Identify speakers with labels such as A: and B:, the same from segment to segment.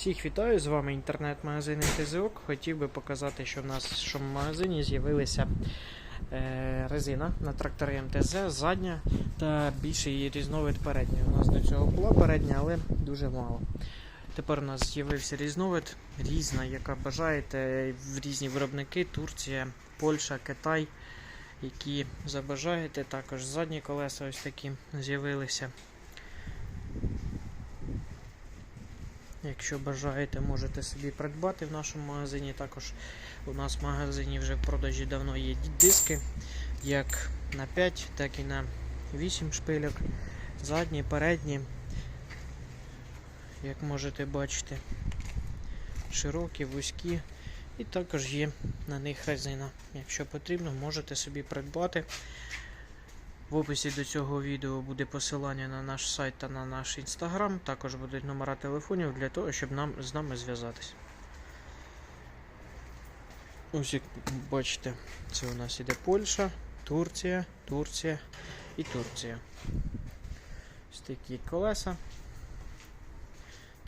A: Всіх вітаю, з вами інтернет-магазин ТЗОК. Хотів би показати, що в в магазині з'явилася е, резина на тракторі МТЗ, задня та більший її різновид передньої. У нас до цього була передня, але дуже мало. Тепер у нас з'явився різновид, різна, яка бажаєте, різні виробники, Турція, Польща, Китай, які забажаєте. Також задні колеса ось такі з'явилися. Якщо бажаєте, можете собі придбати в нашому магазині. Також у нас в магазині вже в продажі давно є диски, як на 5, так і на 8 шпильок. Задні, передні, як можете бачити, широкі, вузькі. І також є на них резина. Якщо потрібно, можете собі придбати. В описі до цього відео буде посилання на наш сайт та на наш інстаграм. Також будуть номера телефонів для того, щоб нам з нами зв'язатись. Ось як бачите, це у нас іде Польща, Турція, Турція і Турція. Ось такі колеса,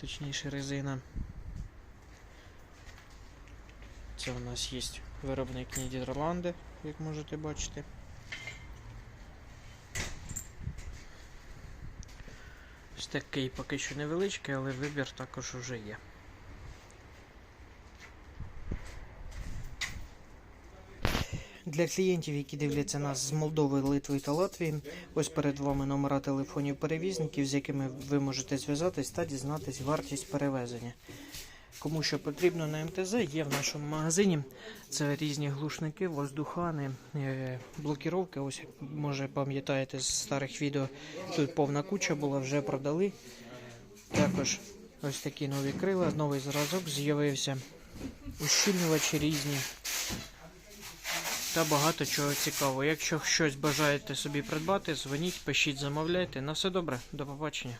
A: точніше резина. Це у нас є виробник Нідерланди, як можете бачити. Такий поки що невеличкий, але вибір також уже є. Для клієнтів, які дивляться нас з Молдови, Литви та Латвії, ось перед вами номера телефонів перевізників, з якими ви можете зв'язатись та дізнатись вартість перевезення. Кому що потрібно на МТЗ, є в нашому магазині. Це різні глушники, воздухани, е, блокіровки. Ось може пам'ятаєте з старих відео. Тут повна куча була, вже продали. Також ось такі нові крила, новий зразок з'явився. Ущільнювачі різні. Та багато чого цікавого. Якщо щось бажаєте собі придбати, дзвоніть, пишіть, замовляйте. На все добре, до побачення.